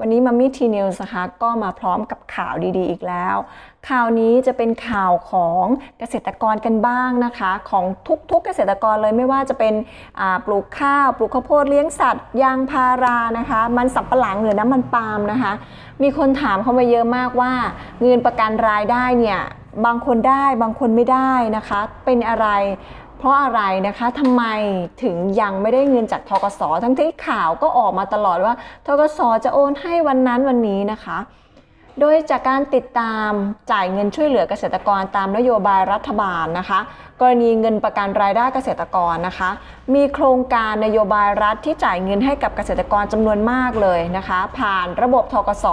วันนี้มัมมี่ทีนิวส์นะคะก็มาพร้อมกับข่าวดีๆ อีกแล้ว ข่าวนี้จะเป็นข่าวของเกษตรกรกันบ้างนะคะ ของทุกๆเกษตรกรเลยไม่ว่าจะเป็นปลูกข้าว ปลูกข้าวโพดเลี้ยงสัตว์ ยางพารานะคะ มันสับปะหลังหรือน้ำมันปาล์มนะคะ มีคนถามเข้ามาเยอะมากว่า เงินประกันรายได้เนี่ยบางคนได้บางคนไม่ได้นะคะ เป็นอะไร เพราะอะไรนะคะทำไมถึงยังไม่ได้เงินจากทกสทั้งที่ข่าวก็ออกมาตลอดว่า ทกสจะโอนให้วันนั้นวันนี้นะคะ โดยจากการติดตามจ่ายเงินช่วยเหลือเกษตรกรตามนโยบายรัฐบาลนะคะ กรณีเงินประกันรายได้เกษตรกรนะคะ มีโครงการนโยบายรัฐที่จ่ายเงินให้กับเกษตรกรจำนวนมากเลยนะคะ ผ่านระบบทกส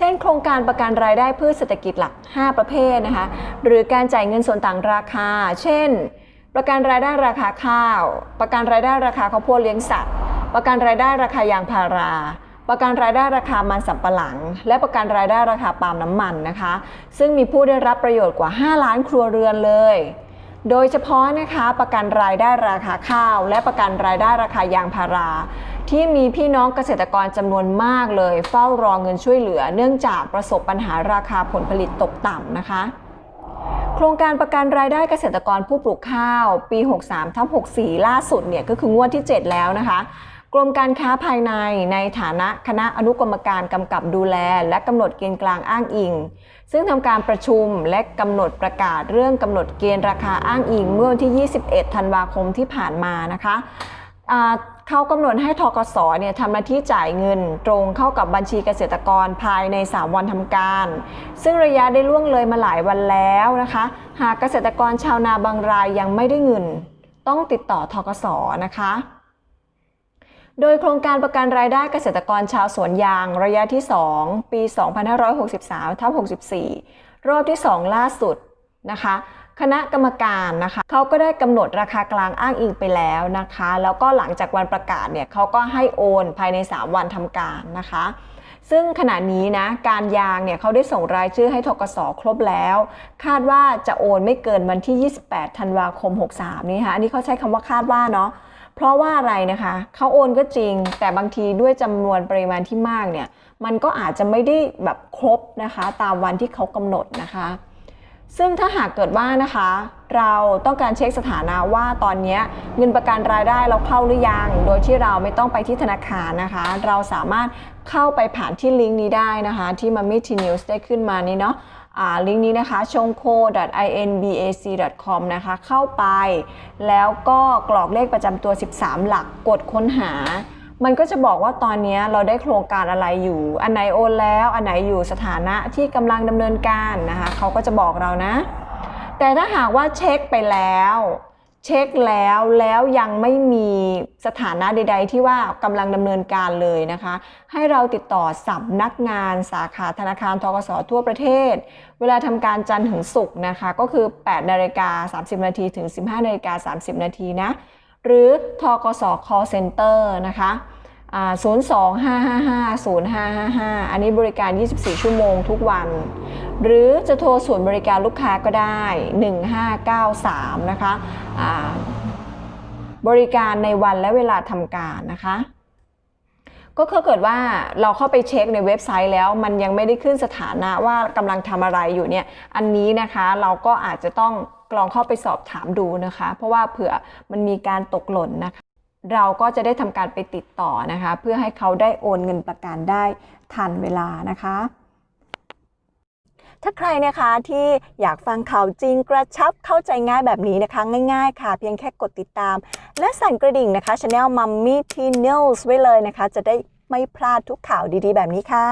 ช่น โครงการประกันรายได้พืชเศรษฐกิจหลัก 5 ประเภทนะคะหรือการจ่ายเงินส่วนต่างราคา เช่น ประกันรายได้ราคาข้าว ประกันรายได้ราคาข้าวโพดเลี้ยงสัตว์ ประกันรายได้ราคายางพารา ประกันรายได้ราคามันสำปะหลัง และประกันรายได้ราคาปาล์มน้ำมันนะคะ ซึ่งมีผู้ได้รับประโยชน์กว่า 5 ล้านครัวเรือนเลย โดยเฉพาะนะคะประกันรายได้ราคาข้าว และประกันรายได้ราคายางพารา ที่มีพี่น้องเกษตรกรจำนวนมากเลย เฝ้ารอเงินช่วยเหลือ เนื่องจากประสบปัญหาราคาผลผลิตตกต่ำนะคะ โครงการประกันรายได้เกษตรกรผู้ปลูกข้าว ปี 63ทับ64 ล่าสุดเนี่ยก็คืองวดที่ 7 แล้วนะคะ กรมการค้าภายในในฐานะคณะอนุกรรมการกำกับดูแล และกำหนดเกณฑ์กลางอ้างอิง ซึ่งทำการประชุมและกำหนดประกาศเรื่องกำหนดเกณฑ์ราคาอ้างอิงเมื่อวันที่ 21 ธันวาคมที่ผ่านมานะคะเขากำหนดให้ทกสเนี่ยทำหน้าที่จ่ายเงินตรงเข้ากับบัญชีเกษตรกรภายใน 3 วันทำการ ซึ่งระยะได้ล่วงเลยมาหลายวันแล้วนะคะ หากเกษตรกรชาวนาบางรายยังไม่ได้เงิน ต้องติดต่อทกสนะคะ โดยโครงการประกันรายได้เกษตรกรชาวสวนยางระยะที่ 2 ปี 2563ทับ64 รอบที่ 2 ล่าสุดนะคะ คณะกรรมการนะคะเขาก็ได้กำหนดราคากลางอ้างอิงไปแล้วนะคะ แล้วก็หลังจากวันประกาศเนี่ยเขาก็ให้โอนภายใน 3 วันทำการนะคะ ซึ่งขณะนี้นะการยางเนี่ยเขาได้ส่งรายชื่อให้ทกสครบแล้ว คาดว่าจะโอนไม่เกินวันที่ 28 ธันวาคม 63 นี่ค่ะอันนี้เขาใช้คำว่าคาดว่าเนาะ เพราะว่าอะไรนะคะเขาโอนก็จริง แต่บางทีด้วยจำนวนปริมาณที่มากเนี่ยมันก็อาจจะไม่ได้แบบครบนะคะตามวันที่เขากำหนดนะคะ ซึ่งถ้าหากเกิดว่านะคะ เราต้องการเช็คสถานะว่าตอนนี้เงินประกันรายได้เราเข้าหรือยัง โดยที่เราไม่ต้องไปที่ธนาคารนะคะ เราสามารถเข้าไปผ่านที่ลิงก์นี้ได้นะคะ ที่ m a m i t News ได้ขึ้นมานี้เนาะ ลิงก์นี้นะคะชงโค .inbac.com นะคะ เข้าไป แล้วก็กรอกเลขประจำตัว 13 หลักกดค้นหา มันก็จะบอกว่าตอนนี้เราได้โครงการอะไรอยู่ อันไหนโอนแล้ว อันไหนอยู่สถานะที่กำลังดำเนินการนะคะ เขาก็จะบอกเรานะ แต่ถ้าหากว่าเช็คไปแล้ว เช็คแล้วแล้วยังไม่มีสถานะใด ๆ ที่ว่ากำลังดำเนินการเลยนะคะ ให้เราติดต่อสำนักงานสาขาธนาคารทกสทั่วประเทศ เวลาทำการจันทร์ถึงศุกร์นะคะ ก็คือ 8นาฬิกา30 นาทีถึง 15นาฬิกา30 นาทีนะ หรือทกส call center นะคะ 02-555-0555 อันนี้บริการ 24 ชั่วโมงทุกวัน หรือจะโทรศูนย์บริการลูกค้าก็ได้ 1593 นะคะอ่าบริการในวันและเวลาทำการนะคะ ก็คือเกิดว่าเราเข้าไปเช็คในเว็บไซต์แล้ว มันยังไม่ได้ขึ้นสถานะว่ากำลังทำอะไรอยู่เนี่ย อันนี้นะคะเราก็อาจจะต้องลองเข้าไปสอบถามดูนะคะ เพราะว่าเผื่อมันมีการตกหล่นนะคะ เราก็จะได้ทำการไปติดต่อนะคะ เพื่อให้เขาได้โอนเงินประกันได้ทันเวลานะคะ ถ้าใครนะคะที่อยากฟังข่าวจริงกระชับเข้าใจง่ายแบบนี้นะคะ ง่ายๆ ค่ะ เพียงแค่กดติดตาม และสั่นกระดิ่งนะคะ Channel Mummy T News ไว้เลยนะคะ จะได้ไม่พลาดทุกข่าวดีๆ แบบนี้ค่ะ